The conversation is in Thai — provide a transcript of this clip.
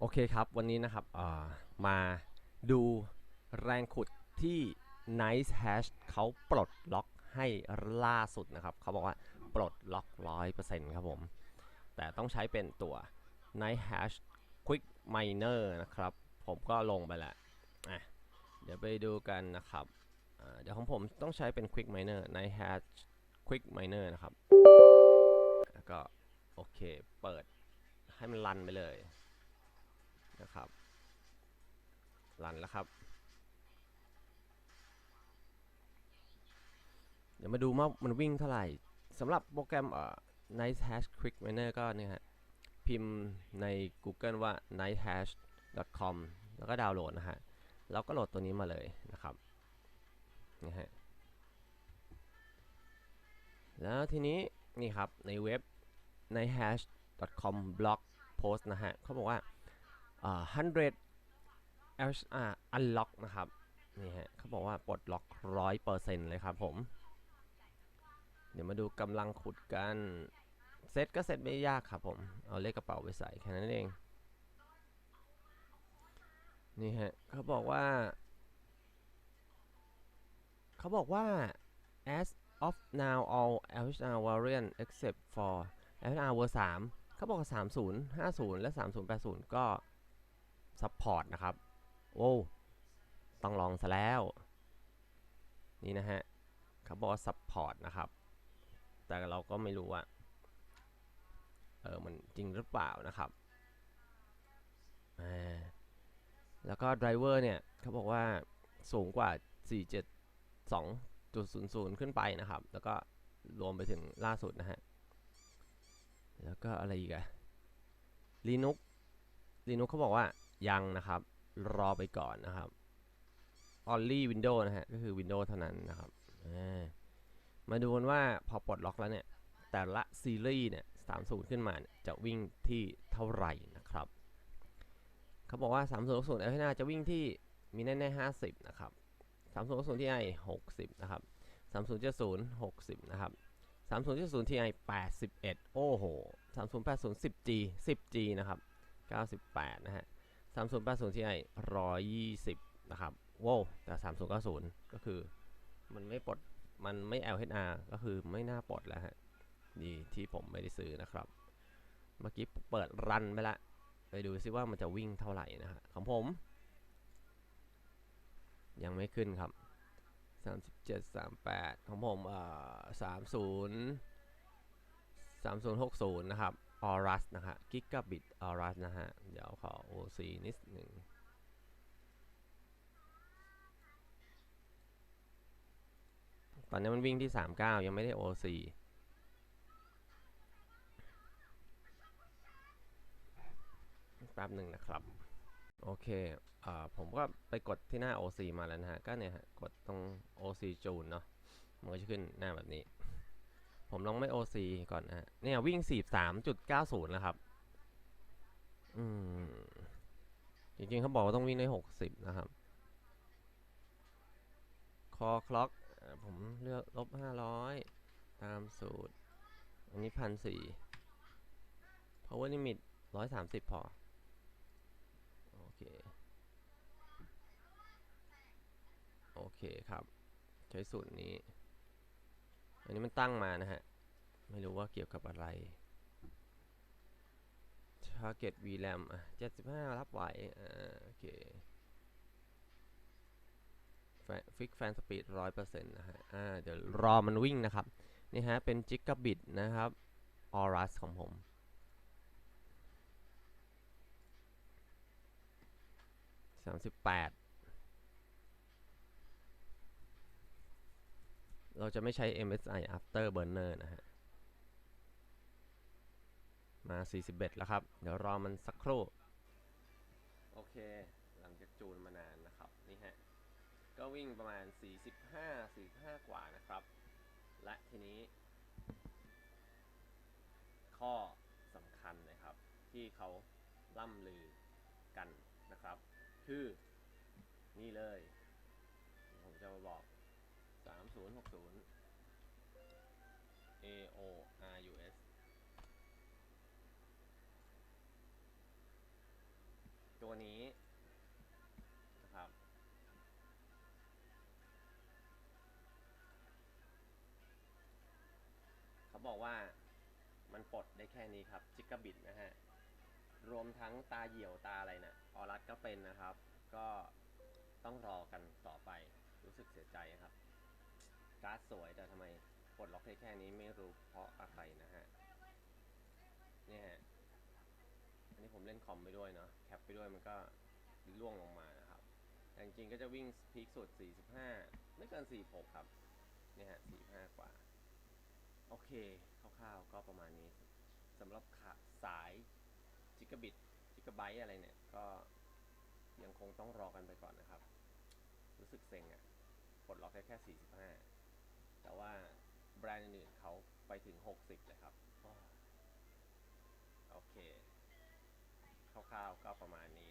โอเคครับ วันนี้นะครับมาดูแรงขุดที่ Nice Hash เขาปลดล็อกให้ล่าสุดนะครับ เขาบอกว่าปลดล็อก100%ครับผม แต่ต้องใช้เป็นตัว Nice Hash Quick Miner นะครับ ผมก็ลงไปแล้วอะเดี๋ยวไปดูกันนะครับ เดี๋ยวของผมต้องใช้เป็น Quick Miner Nice Hash Quick Miner นะครับ แล้วก็โอเค เปิดให้มันรันไปเลย นะครับรันแล้วครับ เดี๋ยวมาดูว่ามันวิ่งเท่าไหร่สำหรับโปรแกรมเอ่อ Nice Hash Quick Miner ก็เนี่ยฮะพิมพ์ใน Google ว่า nicehash.com แล้วก็ดาวน์โหลดนะฮะแล้วก็โหลดตัวนี้มาเลยนะครับนี่ฮะแล้วทีนี้นี่ครับในเว็บ nicehash.com blog post นะฮะเขาบอกว่า 100 LHR unlock นะครับนี่ฮะเขาบอกว่าปลดล็อกร้อยเปอร์เซ็นต์เลยครับผม เดี๋ยวมาดูกำลังขุดกันเซตก็เซตไม่ยากครับผม เอาเลขกระเป๋าไปใส่แค่นั้นเอง นี่ฮะเขาบอกว่า เขาบอกว่า as of now all LHR variant except for LHR v 3เขาบอกว่า30 50 และ 3080 ก็ support นะครับ โอ้ต้องลองซะแล้ว นี่นะฮะเขาบอกว่า support นะครับ แต่เราก็ไม่รู้ว่า เออ มันจริงหรือเปล่านะครับ แล้วก็ driver เนี่ย เขาบอกว่าสูงกว่า 472.00 ขึ้นไปนะครับ แล้วก็รวมไปถึงล่าสุดนะฮะ แล้วก็อะไรอีกอะ Linux Linux เขาบอกว่า ยังนะครับ รอไปก่อนนะครับ only window นะฮะ ก็คือ Windows เท่านั้นนะครับ มาดูกันว่าพอปลดล็อกแล้วเนี่ย แต่ละซีรีส์เนี่ย30ขึ้นมาเนี่ยจะวิ่งที่เท่าไหร่นะครับ เขาบอกว่า3060 l 5จะวิ่งที่มีแน่ๆ50นะครับ3060 Ti 60นะครับ3070 60นะครับ3070 Ti 81โอ้โห3080 10G 10G นะครับ98นะฮะ 3080 Ti 120 นะครับว้าวแต่ 3090 ก็คือมันไม่ปลด มันไม่ LHR ก็คือไม่น่าปลดแล้วฮะดีที่ผมไม่ได้ซื้อนะครับ เมื่อกี้เปิดรันไปละ ไปดูซิว่ามันจะวิ่งเท่าไหร่นะฮะของผม ยังไม่ขึ้นครับ 37 38 ของผมเอ่อ30 3060 นะครับ Aorus นะฮะ Gigabit Aorus นะฮะ เดี๋ยวขอ OC นิดหนึ่งตอนนี้มันวิ่งที่ 39 ยังไม่ได้ OC แป๊บหนึ่งนะครับ โอเคอ่าผมก็ไปกดที่หน้า OC มาแล้วนะฮะ ก็เนี่ยฮะ กดตรง OC จูนเนาะมันก็จะขึ้นหน้าแบบนี้ ผมลองไม่ OC ก่อนนะเนี่ยวิ่ง43.90แล้วครับ อืม จริงๆเขาบอกว่าต้องวิ่งได้60นะครับ คอคล็อก ผมเลือกลบ500ตามสูตร อันนี้พันสี่ power limit 130พอ โอเค โอเคครับ ใช้สูตรนี้ อันนี้มันตั้งมานะฮะ ไม่รู้ว่าเกี่ยวกับอะไร Target VRAM อะ75 รับไหวอ่าโอเคฟิกแฟนสปีดร้อยเปอร์เซ็นต์นะฮะ อ่า เดี๋ยวรอมันวิ่งนะครับ นี่ฮะ เป็นจิกกะบิตนะครับออรัสของผมสามสิบแปด เราจะไม่ใช้ MSI After Burner นะฮะ มา 41 แล้วครับ เดี๋ยวรอมันสักครู่ โอเค หลังจากจูนมานานนะครับ นี่ฮะ ก็วิ่งประมาณ 45 45 กว่านะครับ และทีนี้ ข้อสำคัญนะครับ ที่เขาล่ำลือกันนะครับ คือ นี่เลย ผมจะมาบอก 3060 AORUS ตัวนี้นะครับเขาบอกว่ามันปลดได้แค่นี้ครับ จิก a บิตนะฮะ รวมทั้งตาเหี่ยวตาอะไรนะ่ะออรัสก็เป็นนะครับ ก็ต้องรอกันต่อไปรู้สึกเสียใจครับ การ์ดสวยแต่ทำไมปลดล็อกได้แค่นี้ไม่รู้เพราะอะไรนะฮะเนี่ยฮะอันนี้ผมเล่นคอมไปด้วยเนาะแคปไปด้วยมันก็ล่วงลงมานะครับแต่จริงก็จะวิ่งพีคสุด 45 ไม่เกิน 46 ครับเนี่ยฮะ 45 กว่า โอเคคร่าวๆก็ประมาณนี้สำหรับขาสายจิก a บิตจิก a ไบต์อะไรเนี่ย ก็ยังคงต้องรอกันไปก่อนนะครับ รู้สึกเซ็งอะ่ะปลดล็อกได้แค่ 45 แต่ว่าแบรนด์อื่นๆเขาไปถึง 60 เลยครับ โอเคคร่าวๆก็ประมาณนี้